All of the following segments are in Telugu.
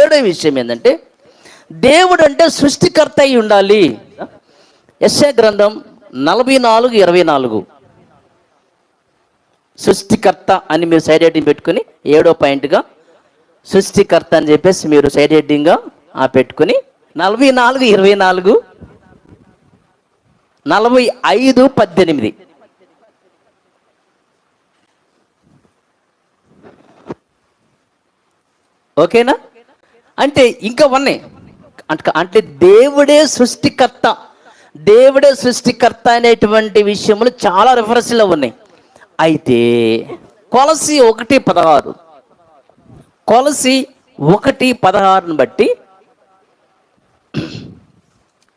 ఏడో విషయం ఏంటంటే దేవుడు అంటే సృష్టికర్త అయి ఉండాలి. ఎస్ఏ గ్రంథం నలభై నాలుగు ఇరవై నాలుగు. సృష్టికర్త అని మీరు సైడ్ హెడ్డింగ్ పెట్టుకుని ఏడో పాయింట్గా సృష్టికర్త అని చెప్పేసి మీరు సైడ్ హెడ్డింగ్గా ఆ పెట్టుకుని నలభై నాలుగు ఇరవై నాలుగు. నలభై ఐదు పద్దెనిమిది. ఓకేనా? అంటే ఇంకా ఉన్నాయి అంటే దేవుడే సృష్టికర్త. దేవుడే సృష్టికర్త అనేటువంటి విషయములు చాలా రిఫరెన్స్లో ఉన్నాయి. అయితే కొలసి ఒకటి పదహారు. కొలసి ఒకటి పదహారును బట్టి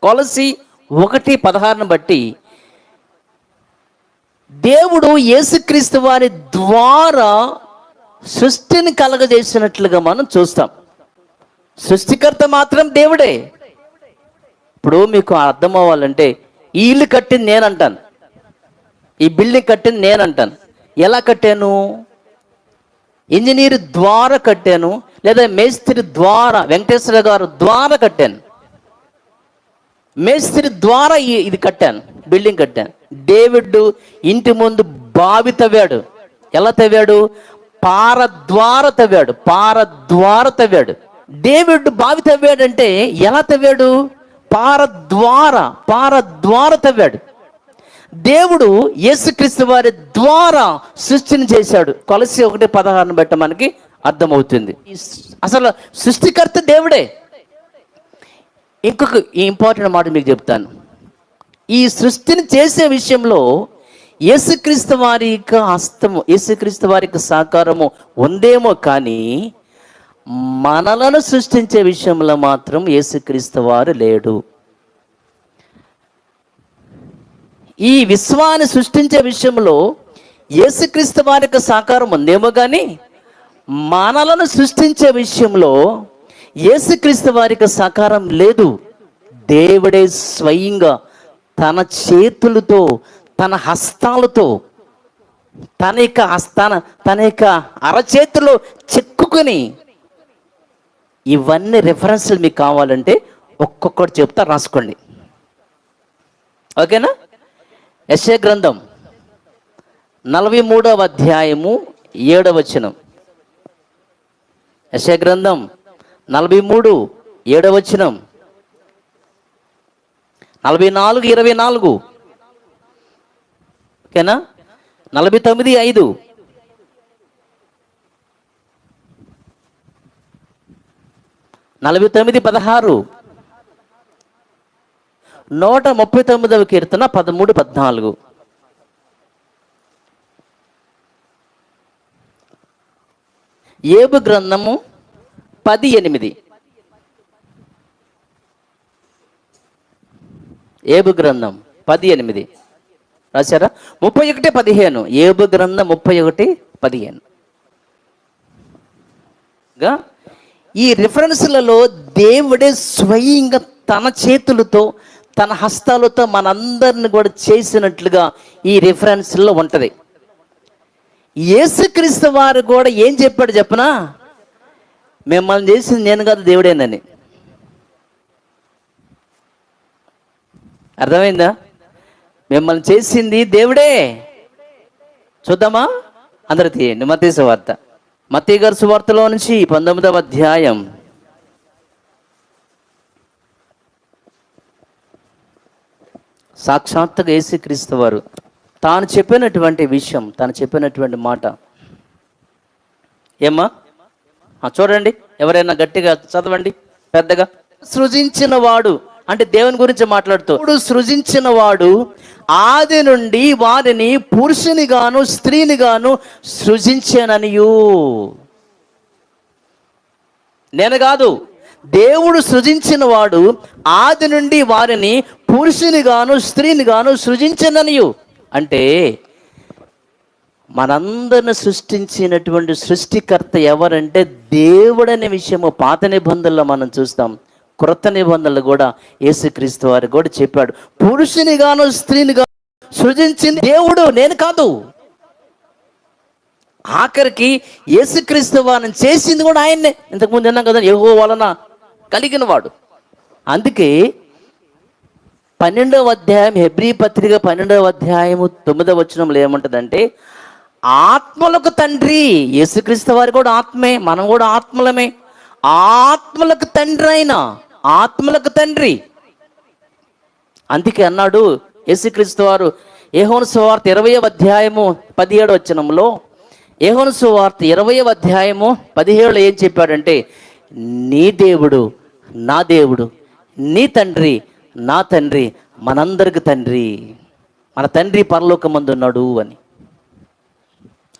కొలసి ఒకటి పదహారును బట్టి దేవుడు యేసుక్రీస్తు వారి ద్వారా సృష్టిని కలగజేసినట్లుగా మనం చూస్తాం. సృష్టికర్త మాత్రం దేవుడే. ఇప్పుడు మీకు అర్థం అవ్వాలంటే ఈ ఇల్లు కట్టింది నేను అంటాను ఈ బిల్డింగ్ కట్టింది నేను అంటాను ఎలా కట్టాను? ఇంజనీర్ ద్వారా కట్టాను లేదా మేస్త్రి ద్వారా వెంకటేశ్వర గారు ద్వారా కట్టాను. మేస్త్రి ద్వారా ఇది కట్టాను బిల్డింగ్ కట్టాను. డేవిడ్ ఇంటి ముందు బావి తవ్వాడు. ఎలా తవ్వాడు? పార ద్వారా తవ్వాడు పార ద్వారా తవ్వాడు. డేవిడ్ బావి తవ్వాడంటే ఎలా తవ్వాడు? పార ద్వారా పార తవ్వాడు. దేవుడు యేసుక్రీస్తు వారి ద్వారా సృష్టిని చేశాడు. కొలసి ఒకటి పదహారును బట్టి మనకి అర్థమవుతుంది. అసలు సృష్టికర్త దేవుడే. ఇంకొక ఇంపార్టెంట్ మాట మీకు చెప్తాను. ఈ సృష్టిని చేసే విషయంలో యేసుక్రీస్తు వారి యొక్క హస్తము యేసుక్రీస్తు వారి యొక్క సహకారము ఉందేమో కానీ మనలను సృష్టించే విషయంలో మాత్రం యేసుక్రీస్తు వారు లేడు. ఈ విశ్వాన్ని సృష్టించే విషయంలో యేసుక్రీస్తు వారి యొక్క సహకారం ఉందేమో కానీ మనలను సృష్టించే విషయంలో యేసుక్రీస్తు వారి యొక్క సహకారం లేదు. దేవుడే స్వయంగా తన చేతులతో తన హస్తాలతో తన యొక్క హస్తాన తన యొక్క అరచేతిలో చెక్కుకొని ఇవన్నీ రెఫరెన్స్లు మీకు కావాలంటే ఒక్కొక్కటి చెప్తా రాసుకోండి. ఓకేనా? యశ గ్రంథం నలభై మూడవ అధ్యాయము ఏడవ వచనం. యశ గ్రంథం నలభై మూడు ఏడవ వచనం. నలభై నాలుగు ఇరవై నాలుగు. ఓకేనా? నలభై తొమ్మిది ఐదు. నలభై తొమ్మిది పదహారు. నూట ముప్పై తొమ్మిదవ కీర్తన పదమూడు పద్నాలుగు. ఏబు గ్రంథము పది ఎనిమిది ఏబు గ్రంథం పది ఎనిమిది రాశారా? ముప్పై ఒకటి పదిహేను. ఏబు గ్రంథం ముప్పై ఒకటి పదిహేను. గా ఈ రిఫరెన్స్లలో దేవుడే స్వయంగా తన చేతులతో తన హస్తాలతో మనందరిని కూడా చేసినట్లుగా ఈ రిఫరెన్స్లో ఉంటుంది. యేసుక్రీస్తు వారు కూడా ఏం చెప్పాడు చెప్పనా? మిమ్మల్ని చేసింది నేను కాదు దేవుడేనని. అర్థమైందా? మిమ్మల్ని చేసింది దేవుడే. చూద్దామా? అందరు తీయండి మతీ వార్త. మతీగర్ సువార్తలో నుంచి పంతొమ్మిదవ అధ్యాయం. సాక్షాత్తుగా యేసుక్రీస్తు వారు తాను చెప్పినటువంటి విషయం తాను చెప్పినటువంటి మాట. ఏమ్మా? చూడండి ఎవరైనా గట్టిగా చదవండి పెద్దగా. సృజించిన వాడు అంటే దేవుని గురించి మాట్లాడుతూ ఇప్పుడు సృజించిన వాడు ఆది నుండి వారిని పురుషుని గాను స్త్రీని గాను సృజించాననియు. నేను కాదు దేవుడు సృజించిన వాడు ఆది నుండి వారిని పురుషుని గాను స్త్రీని గాను సృజించననియు. అంటే మనందరిని సృష్టించినటువంటి సృష్టికర్త ఎవరంటే దేవుడనే విషయము పాత నిబంధనలో మనం చూస్తాం. క్రొత్త నిబంధనలు కూడా యేసుక్రీస్తు వారు కూడా చెప్పాడు. పురుషుని గాను స్త్రీని గాను సృజించింది దేవుడు నేను కాదు. ఆఖరికి యేసుక్రీస్తు వారిని చేసింది కూడా ఆయన్నే. ఇంతకుముందు విన్నాం కదా యహో వలన కలిగిన వాడు. అందుకే పన్నెండవ అధ్యాయం హెబ్రీ పత్రిక పన్నెండవ అధ్యాయము తొమ్మిదవ వచనంలో ఏముంటుందంటే ఆత్మలకు తండ్రి యేసుక్రీస్తు వారు కూడా ఆత్మే మనం కూడా ఆత్మలమే. ఆత్మలకు తండ్రి అయినా ఆత్మలకు తండ్రి. అందుకే అన్నాడు యేసుక్రీస్తు వారు ఏహోను సువార్త ఇరవై అధ్యాయము పదిహేడు వచనంలో ఏహోను సువార్త ఇరవై అధ్యాయము పదిహేడులో ఏం చెప్పాడంటే నీ దేవుడు నా దేవుడు నీ తండ్రి నా తండ్రి మనందరికి తండ్రి మన తండ్రి పరలోకమందున్నాడు అని.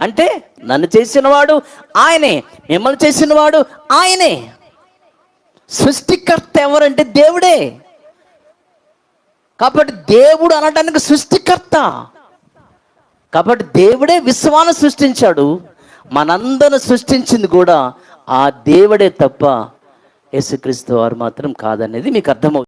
అంటే నన్ను చేసినవాడు ఆయనే మిమ్మల్ని చేసినవాడు ఆయనే. సృష్టికర్త ఎవరంటే దేవుడే. కాబట్టి దేవుడు అనడానికి సృష్టికర్త. కాబట్టి దేవుడే విశ్వాన్ని సృష్టించాడు. మనందరిని సృష్టించింది కూడా ఆ దేవుడే తప్ప యేసుక్రీస్తు వారు మాత్రం కాదనేది మీకు అర్థమవుతుంది.